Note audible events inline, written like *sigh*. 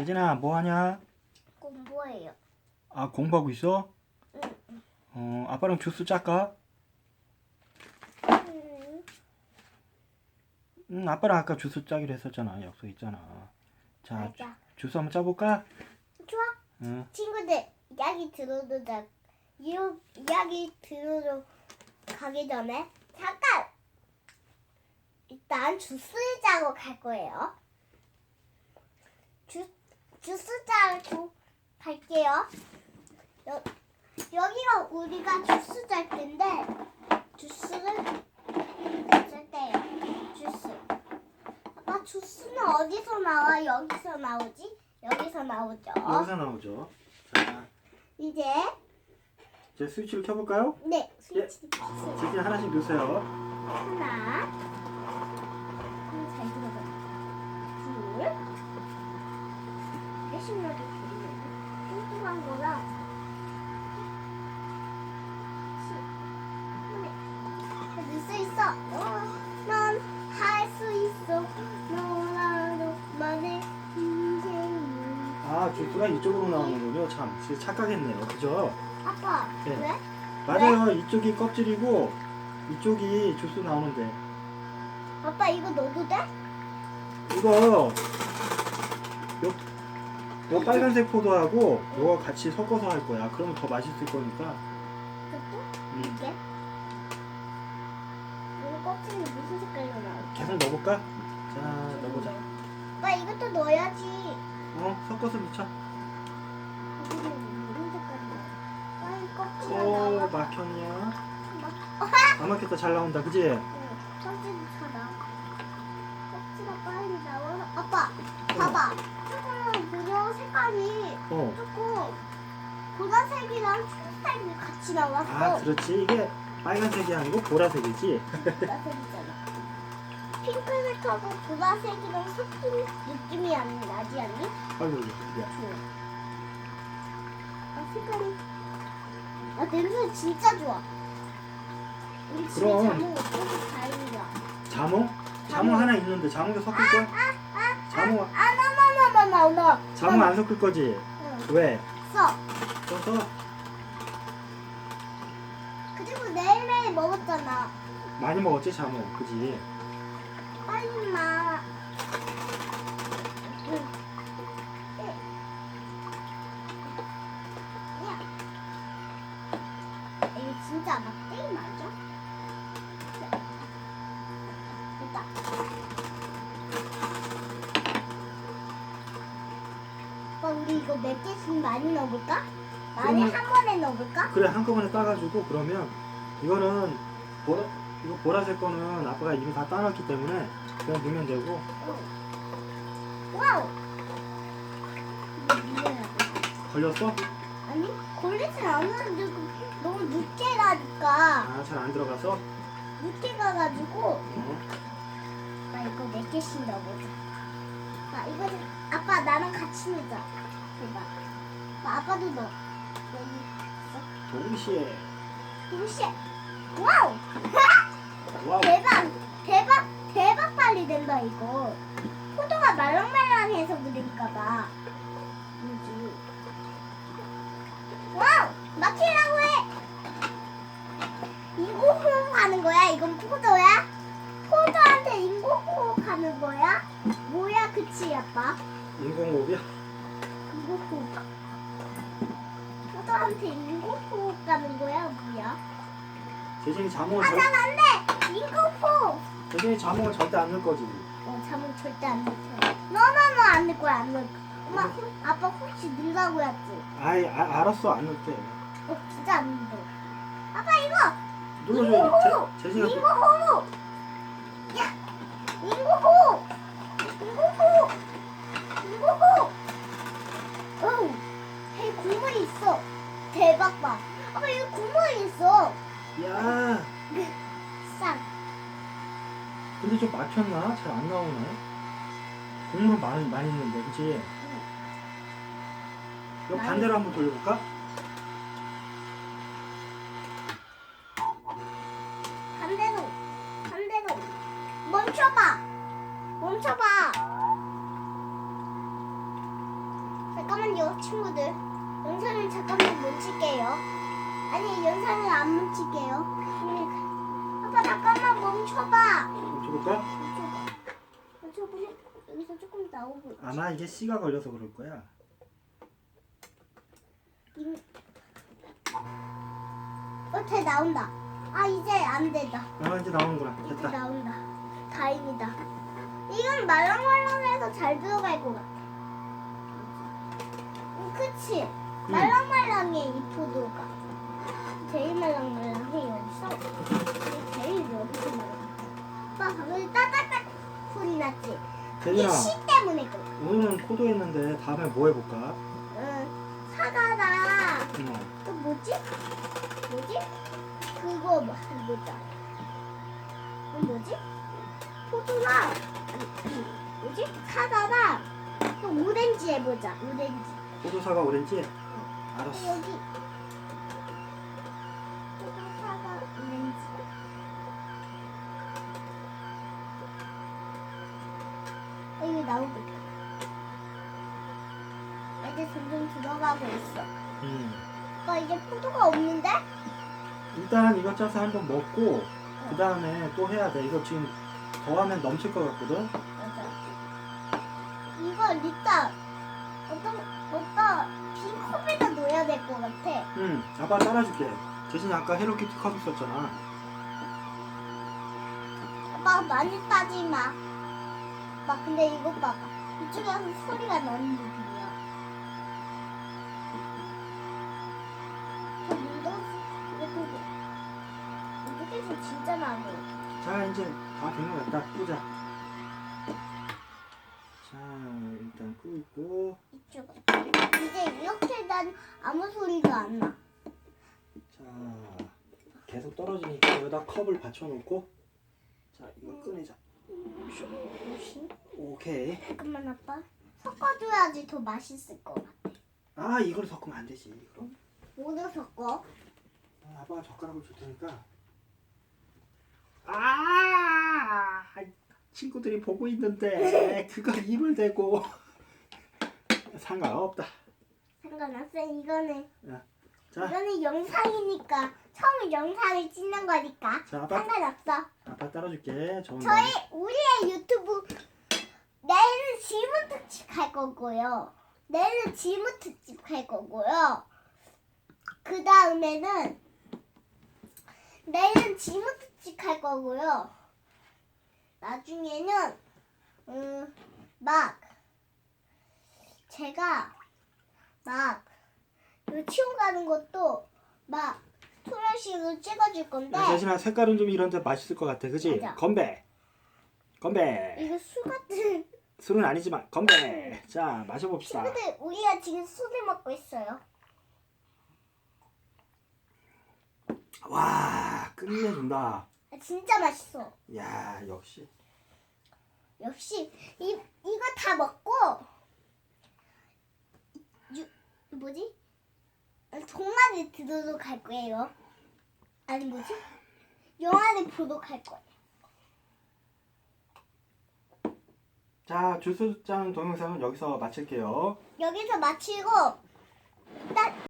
재진아 뭐 하냐? 공부해요. 아 공부하고 있어? 응. 어 아빠랑 주스 짤까? 음, 응 아빠랑 아까 주스 짜기로 했었잖아 약속 있잖아. 자 맞아. 주스 한번 짜볼까? 좋아. 응. 친구들 이야기 들어도 자, 이- 이야기 들으러 가기 전에 잠깐 일단 주스를 짜고 갈 거예요. 주 주스 짜고 갈게요. 여, 여기가 우리가 주스 짤 텐데 주스를 짤 때요. 주스. 아빠 주스는 어디서 나와? 여기서 나오지? 여기서 나오죠. 여기서 나오죠. 자 이제 이제 스위치를 켜볼까요? 네 스위치 주스 재진 하나씩 넣으세요. 하나 음, 잘 들어가 둘 하게 들리네 뚱뚱한 거랑 할수 있어 넌할 수 있어 너라도 만의 아 주스가 이쪽으로 나오는군요. 참 진짜 착각했네요. 그죠? 아빠 네. 왜? 맞아요. 이쪽이 껍질이고 이쪽이 주스 나오는데 아빠 이거 넣어도 돼? 이거 요, 요 빨간색 포도하고 요거 같이 섞어서 할 거야. 그러면 더 맛있을 거니까. 이것도? 음, 이게? 이거 껍질이 무슨 색깔로 나올까? 계속 넣어볼까? 자, 넣어보자. 아빠 이것도 넣어야지. 어, 섞어서 넣자. 이거는 무슨 색깔이 나와? 빨리 껍질 오, 나와. 막혔냐? 막- 안 막혔다. 잘 나온다. 그지? 응, 껍질이 다 나와. 껍질이 빨리 나와. 아빠, 봐봐. 색깔이 어. 조금 보라색이랑 초록색이 같이 나왔어. 아, 그렇지. 이게 빨간색이 아니고 보라색이지. 보라색이잖아. 핑크색하고 보라색이랑 섞인 느낌이 안 나지 않니? 아이고. 좋아. 아 색깔이 아 냄새 진짜 좋아. 우리 집에 그럼. 자몽 없어서 다행이야. 자몽? 자몽. 하나 있는데 자몽도 섞을 거야? 자몽, 아나나 나나나나. 자몽 안 섞을 거지? 응. 왜? 써. 써서 그리고 내일매일 먹었잖아. 많이 먹었지, 자몽. 그지? 빨리 마. 오빠 우리 이거 몇 개씩 많이 넣어볼까? 많이 그러면- 한 번에 넣어볼까? 그래 한꺼번에 따가지고 그러면 이거는 보라 이거 보라색 거는 아빠가 이미 다 따놨기 때문에 그냥 넣으면 되고 와우. 이거 돼. 걸렸어? 아니 걸리진 않았는데 그 너무 늦게 가니까 아 잘 안 들어가서 늦게 가가지고 어. 나 이거 몇 개씩 넣어보자 나 이거 좀- 아빠 나랑 같이 넣자. 대박. 나 아빠도 넣어 여기 동시에. 동시에. 와우! *laughs* 와우. 대박. 대박 대박 빨리 된다 이거. 포도가 말랑말랑해서 그런가봐. 뭐지? 와우! 막히라고 해. 인공호흡 하는 거야? 이건 포도야? 포도한테 인공호흡 하는 거야? 뭐야 그치 아빠 인공호흡이야? 인공호흡 포도한테 인공호흡 하는 거야 뭐야 재진이 자몽을 아 절, 잘 안돼 인공호흡 재진이 자몽을 절대 안 넣을 거지 어, 잠은 절대 안 넣을 거야. 너너너 안 넣을 거야, 안 넣을 거야. 엄마, 혹- 아빠 혹시 넣으라고 했지? 아이 아, 알았어 안 넣을 게 어, 진짜 안 넣어. 아빠 이거 눌러줘 인공호흡! 재, 인공호흡! 야! 인공호흡! 국물이 있어. 대박 봐. 아빠 이거 국물이 있어. 야 싹. 근데 좀 막혔나? 잘 안 나오네 국물은 많이, 많이 있는데 그치? 이거 많이 반대로 한번 돌려볼까? 반대로. 반대로. 멈춰봐. 멈춰봐. 잠깐만요, 친구들. 영상을 잠깐만 멈출게요. 아니, 영상을 안 멈출게요. 아빠, 잠깐만 멈춰봐. 멈춰볼까? 멈춰봐. 여기서 조금 나오고. 있지. 아마 이게 씨가 걸려서 그럴 거야. 이- 어, 돼 나온다. 아, 이제 안 된다. 아 이제 나오는구나. 이제 됐다. 나온다. 다행이다. 이건 말랑말랑해서 잘 들어갈 것 같아. 음, 그치? 말랑말랑해, 이 포도가. 제일 말랑말랑해, 여기서. 제일 여기서 말랑말랑해. 오빠, 방금 따닥따닥 소리 났지? 이게 대진아 씨 때문에 그래. 오늘은 포도했는데 다음에 뭐 해볼까? 응. 사과다. 어. 또 뭐지? 뭐지? 그거 뭐, 뭐다. 그 뭐지? 아니, 뭐지? 사과나 또 오렌지 해보자. 오렌지. 포도 사과 오렌지. 또 알았어. 여기 사과 오렌지. 어, 이거 나오고 있다. 이제 점점 들어가고 있어. 음. 오빠 이제 포도가 없는데? 일단 이거 짜서 한번 먹고 그 다음에 또 해야 돼. 이거 지금 더하면 넘칠 것 같거든. 맞아. 이거 이따 어떤 어떤 빈 컵에다 넣어야 될 것 같아. 응. 아빠 따라줄게. 대신 아까 헬로키티 컵 있었잖아. 아빠 많이 따지 마. 막 근데 이거 봐봐. 이쪽에서 소리가 나는 부분이야. 저 물도 이렇게 이쪽에서 진짜 나네. 자 이제 다 된 것 같다. 끄자. 자 일단 끄고 이쪽. 이제 이렇게 난 아무 소리가 안 나. 자 계속 떨어지니까 여기다 컵을 받쳐놓고 자 이거 꺼내자. 오케이. 잠깐만 아빠. 섞어줘야지 더 맛있을 것 같아. 아 이걸 섞으면 안 되지. 그럼 뭐를 섞어? 아, 아빠가 젓가락을 줄 테니까. 아 친구들이 보고 있는데 그거 입을 대고 *laughs* 상관없다. 상관없어 이거는. 자, 이거는 영상이니까 처음 영상을 찍는 거니까 자 아빠. 상관없어. 아빠 따라줄게. 좋은 저희 우리의 유튜브 내일은 질문 특집 할 거고요. 내일은 질문 특집 할 거고요. 그 다음에는 내일은 질문 특집 할 거고요. 나중에는 음, 막 제가 막 유치원 가는 것도 막 소녀식으로 찍어줄 건데 야, 대신아 색깔은 좀 이런데 맛있을 것 같아, 그지? 맞아. 건배, 건배. 이거 술 같은 술은 아니지만 건배. 자 마셔봅시다. 친구들 우리가 지금 술을 먹고 있어요. 와 끝내준다. 아, 진짜 맛있어. 야 역시. 역시 이 이거 다 먹고 유, 뭐지? 동화를 들으러 갈 거예요. 아니 뭐지? 영화를 보러 갈 거예요. 자 주스장 동영상은 여기서 마칠게요. 여기서 마치고 딱